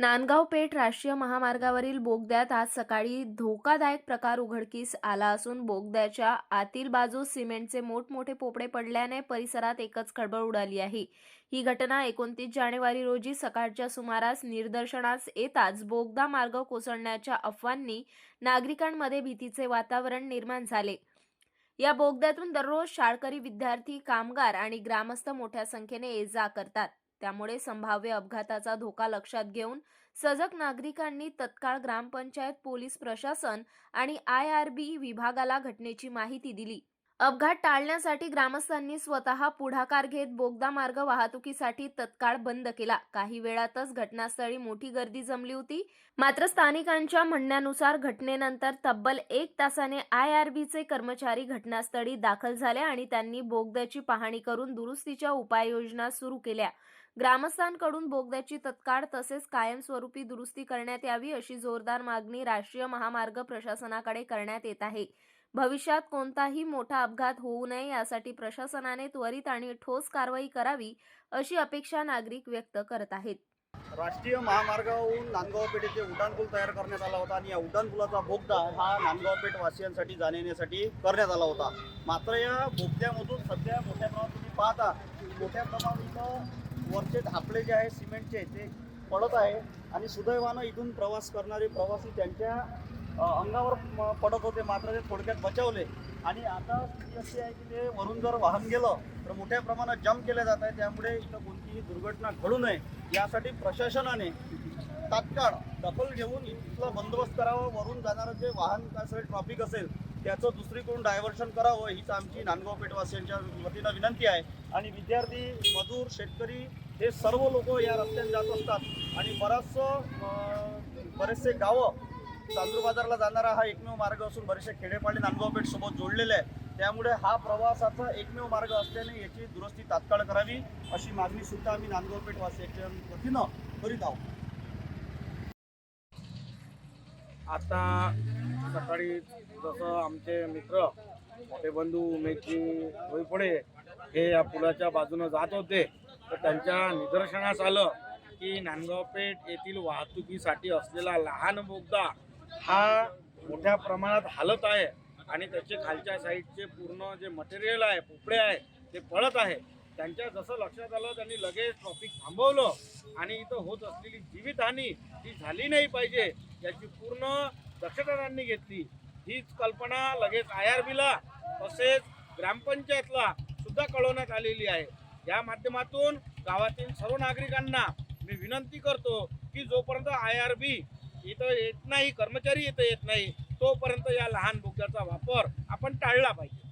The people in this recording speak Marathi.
नांदगाव पेठ राष्ट्रीय महामार्गावरील बोगद्यात आज सकाळी धोकादायक प्रकार उघडकीस आला असून बोगद्याच्या आतील बाजूस सिमेंटचे मोठमोठे पोपडे पडल्याने परिसरात एकच खळबळ उडाली आहे. ही घटना एकोणतीस जानेवारी रोजी सकाळच्या सुमारास निदर्शनास येताच बोगदा मार्ग कोसळण्याच्या अफवांनी नागरिकांमध्ये भीतीचे वातावरण निर्माण झाले. या बोगद्यातून दररोज शाळकरी विद्यार्थी कामगार आणि ग्रामस्थ मोठ्या संख्येने ये जा करतात. त्यामुळे संभाव्य अपघाताचा धोका लक्षात घेऊन सजग नागरिकांनी तत्काळ ग्रामपंचायत पोलीस प्रशासन आणि आय आर बी विभागाला घटनेची माहिती दिली. अपघात टाळण्यासाठी ग्रामस्थांनी स्वतः पुढाकार घेत बोगदा मार्ग वाहतुकीसाठी तत्काळ बंद केला. काही वेळातच घटनास्थळी मोठी गर्दी जमली होती. मात्र स्थानिकांच्या म्हणण्यानुसार घटनेनंतर तब्बल एक तासाने आय आर बीचे कर्मचारी घटनास्थळी दाखल झाले आणि त्यांनी बोगद्याची पाहणी करून दुरुस्तीच्या उपाययोजना सुरू केल्या. ग्रामस्थांकडून बोगद्याची तत्काळ तसेच कायमस्वरूपी दुरुस्ती करण्यात यावी अशी जोरदार मागणी राष्ट्रीय महामार्ग प्रशासनाकडे करण्यात येत आहे. भविष्यात कोणताही मोठा अपघात होऊ नये यासाठी प्रशासनाने त्वरित आणि ठोस कारवाई करावी अशी अपेक्षा नागरिक व्यक्त करत आहेत. राष्ट्रीय महामार्गावरून नांदगाव पेठ येथे उड्डाणपूल तयार करण्यात आला होता आणि या उड्डाणपुलाचा बोगदा हा नांदगाव पेठ वासियांसाठी जाण्यासाठी करण्यात आला होता. मात्र या बोगद्यामधून सध्या मोठ्या प्रमाणात तुम्ही पाहता मोठ्या प्रमाणात वरचे ढापले जे आहे सिमेंटचे ते पडत आहे आणि सुदैवानं इथून प्रवास करणारे प्रवासी त्यांच्या अंगावर पडत होते मात्र ते थोडक्यात बचावले. आणि आता स्थिती अशी आहे की ते वरून जर वाहन गेलं तर मोठ्या प्रमाणात जम्प केले जात आहे त्यामुळे इथं कोणतीही दुर्घटना घडू नये. यासाठी प्रशासनाने तात्काळ दखल घेऊन इथला बंदोबस्त करावा. वरून जाणारं जे वाहन असेल ट्रॉफिक असेल त्याचं दुसरीकडून डायव्हर्शन करावं हीच आमची नांदगाव पेठवासियांच्या वतीनं विनंती आहे. आणि विद्यार्थी मजूर शेतकरी हे सर्व लोक या रस्त्याने जात असतात. आणि बराचसं बरेचसे गावं चांदूर बाजारला जाणारा हा एकमेव मार्ग असून बरेचसे खेडेपाडी नांदगाव पेठ सोबत जोडलेले आहे त्यामुळे हा प्रवासाचा एकमेव मार्ग असल्याने याची दुरुस्ती तात्काळ करावी अशी मागणी सुद्धा आम्ही नांदगाव पेठ वासियांच्या वतीनं करीत आहोत. आता सकाळी जसं आमचे मित्र मोठे बंधू उमेदजी होईपुढे हे या पुलाच्या बाजूनं जात होते. तर त्यांच्या निदर्शनास आलं की नांदगावपेठ येथील वाहतुकीसाठी असलेला लहान बोगदा हा मोठ्या प्रमाणात हालत आहे आणि त्याचे खालच्या साईडचे पूर्ण जे मटेरियल आहे पोपडे आहे ते पळत आहे. त्यांच्या जसं लक्षात आलं त्यांनी लगेच ट्रॉफिक थांबवलं आणि इथं होत असलेली जीवितहानी ती झाली नाही पाहिजे याची पूर्ण दक्षता त्यांनी घेतली. हीच कल्पना लगेच आय आर बीला तसेच ग्रामपंचायतला सुद्धा कळवण्यात आलेली आहे. या माध्यमातून गावातील सर्व नागरिकांना मी विनंती करतो की जोपर्यंत आय आर बी इथं येत नाही कर्मचारी इथं येत नाही तोपर्यंत या लहान बोग्याचा वापर आपण टाळला पाहिजे.